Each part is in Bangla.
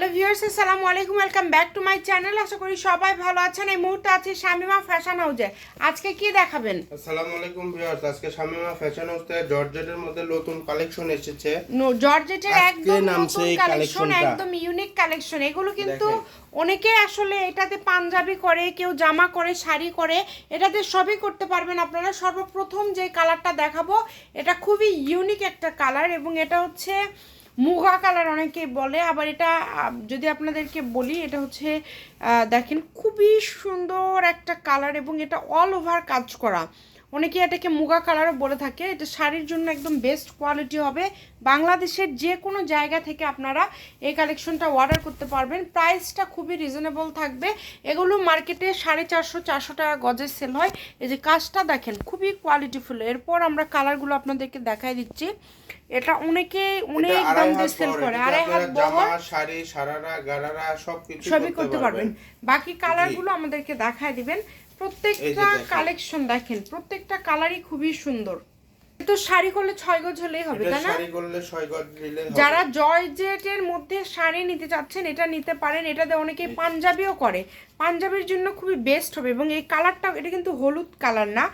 হ্যালো ভিউয়ার্স আসসালামু আলাইকুম welcome back to my channel. আশা করি সবাই ভালো আছেন। এই মুহূর্তে আছে শামিমা ফ্যাশন হাউজে। আজকে কি দেখাবেন? আসসালামু আলাইকুম ভিউয়ার্স আজকে শামিমা ফ্যাশন হাউস জর্জেটের মধ্যে নতুন কালেকশন এসেছে। নো জর্জেটের একদম নতুন কালেকশন একদম ইউনিক কালেকশন। এগুলো কিন্তু। অনেকে আসলে এটাতে পাঞ্জাবি করে কেউ জামা করে শাড়ি করে এটাতে সবই করতে পারবেন আপনারা। সর্বপ্রথম যে কালারটা দেখাবো এটা খুবই ইউনিক একটা কালার এবং এটা হচ্ছে মুগা কালার অনেকে বলে, আবার এটা যদি আপনাদেরকে বলি, এটা হচ্ছে দেখেন খুবই সুন্দর একটা কালার এবং এটা অল ওভার কাজ করা। অনেকে এটাকে মুগা কালারও বলে থাকে। এটা শাড়ির জন্য একদম বেস্ট কোয়ালিটি হবে। বাংলাদেশের যে কোনো জায়গা থেকে আপনারা এই কালেকশনটা অর্ডার করতে পারবেন। প্রাইসটা খুবই রিজনেবল থাকবে। এগুলো মার্কেটে সাড়ে চারশো চারশো টাকা গজে সেল হয়। এই যে কাজটা দেখেন খুবই কোয়ালিটিফুল এরপর আমরা কালারগুলো আপনাদেরকে দেখাই দিচ্ছি। এটা অনেকে অনেক দাম দিয়ে সেল করে। আড়াই হাত বহর। শাড়ি সারারা গারারা সবকিছু সবই করতে পারবেন। বাকি কালারগুলো আমাদেরকে দেখায় দিবেন। প্রত্যেকটা কালেকশন দেখেন। প্রত্যেকটা কালারই খুবই সুন্দর। তো শাড়ি করলে ছয় গজ হলেই হবে তাই না? শাড়ি করলে ছয় গজ নিলে হবে। যারা জর্জেটের মধ্যে শাড়ি নিতে চাচ্ছেন এটা নিতে পারেন। এটাতে অনেকে পাঞ্জাবিও করে। পাঞ্জাবির জন্য খুবই বেস্ট হবে এবং এই কালারটা এটা কিন্তু হলুদ কালার না।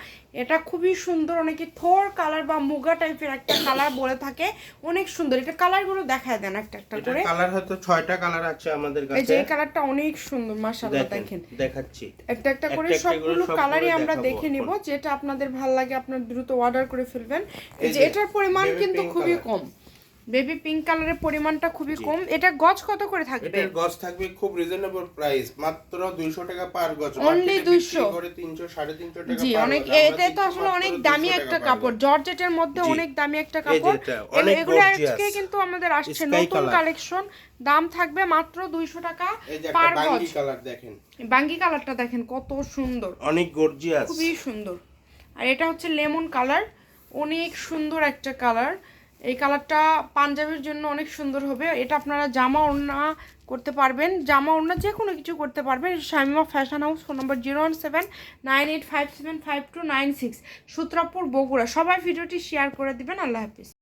এটা খুবই সুন্দর অনেকে থোর কালার বা মুগা টাইপের একটা কালার বলে থাকে। অনেক সুন্দর। এটা কালারগুলো দেখায় দেন একটা একটা করে। কালার হয়তো ছয়টা কালার আছে আমাদের এই যে কালারটা অনেক সুন্দর মাশাআল্লাহ দেখেন দেখাচ্ছি। একটা একটা করে সবগুলো কালারই আমরা দেখে নিব যেটা আপনাদের ভালো লাগে আপনার দ্রুত অর্ডার করে ফেলবেন। এই যে এটার পরিমাণ কিন্তু খুবই কম। বেবি পিঙ্ক কালারের পরিমাণটা খুবই কম। এটা গজ কত করে থাকবে? এটার গজ থাকবে খুব রিজনেবল প্রাইস মাত্র 200 টাকা পার গজ। বিক্রি 200 করে 300 350 টাকা জি অনেক। এটা তো আসলে অনেক দামি একটা কাপড়। জর্জেটের মধ্যে অনেক দামি একটা কাপড়। এগুলো- আজকে কিন্তু আমাদের আসছে নতুন কালেকশন দাম থাকবে মাত্র দুইশো টাকা এই যে পার গজ বাঙ্গি কালার দেখেন। বাঙ্গি কালারটা দেখেন কত সুন্দর। অনেক গর্জিয়াস খুবই সুন্দর। আর এটা হচ্ছে লেমন কালার অনেক সুন্দর একটা কালার। এই কালারটা পাঞ্জাবির জন্য অনেক সুন্দর হবে। এটা আপনারা জামা ওড়না করতে পারবেন। জামা ওড়না যে কোনো কিছু করতে পারবেন। Shamima fashion house phone number zero one seven nine eight five seven five two nine six Sutrapur, Bogura. সবাই ভিডিওটি শেয়ার করে দেবেন। আল্লাহ হাফিজ।